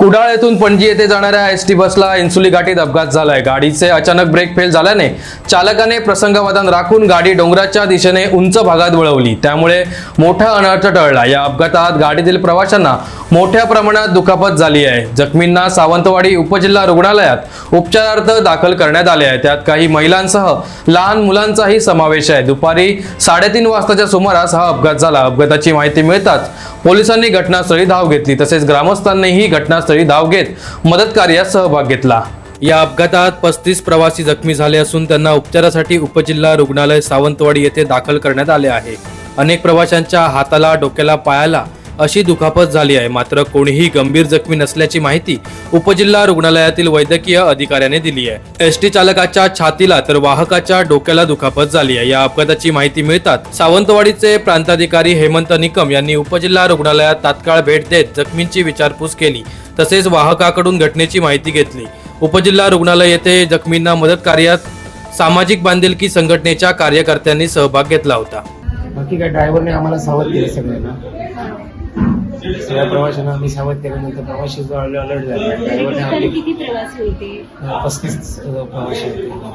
कुडाळ येथून पणजी येथे जाणाऱ्या एस टी बसला इन्सुली घाटीत अपघात झालाय. गाडीचे अचानक ब्रेक फेल झाल्याने चालकाने प्रसंगावधान राखून गाडी डोंगराच्या दिशेने उंच भागात वळवली. त्यामुळे मोठा अनर्थ टळला. या अपघातात गाडीतील प्रवाशांना मोठ्या प्रमाणात दुखापत झाली आहे. जखमींना सावंतवाडी उपजिल्हा रुग्णालयात उपचारार्थ दाखल करण्यात आले आहे. त्यात काही महिलांसह लहान मुलांचाही समावेश आहे. दुपारी साडेतीन वाजताच्या सुमारास हा अपघात झाला. अपघाताची माहिती मिळताच पोलिसांनी घटनास्थळी धाव घेतली. तसेच ग्रामस्थांनीही घटनास्थळी धाव घेत मदत कार्यात सहभाग घेतला. या अपघातात पस्तीस प्रवासी जखमी झाले असून त्यांना उपचारासाठी उपजिल्हा रुग्णालय सावंतवाडी येथे दाखल करण्यात आले आहे. अनेक प्रवाशांच्या हाताला डोक्याला पायाला अशी दुखापत झाली आहे. मात्र कोणीही गंभीर जखमी नसल्याची माहिती उपजिल्हा रुग्णालयातील वैद्यकीय अधिकाऱ्याने दिली आहे. एस टी चालकाच्या छातीला तर वाहकाच्या डोक्याला दुखापत झाली आहे. या अपघाताची माहिती मिळतात सावंतवाडीचे प्रांताधिकारी हेमंत निकम यांनी उपजिल्हा रुग्णालयात तात्काळ भेट देत जखमींची विचारपूस केली. तसेच वाहकाकडून घटनेची माहिती घेतली. उपजिल्हा रुग्णालय येथे जखमींना मदत कार्यात सामाजिक बांधिलकी संघटनेच्या कार्यकर्त्यांनी सहभाग घेतला होता. बाकी काय ड्रायव्हरने आम्हाला सावध केलं सगळ्यांना? सगळ्या प्रवाशांना आम्ही सावध केल्यानंतर प्रवाशी जो अलर्ट झाला. ड्रायव्हरने आपली किती प्रवासी होते? पस्तीस प्रवाशी होते.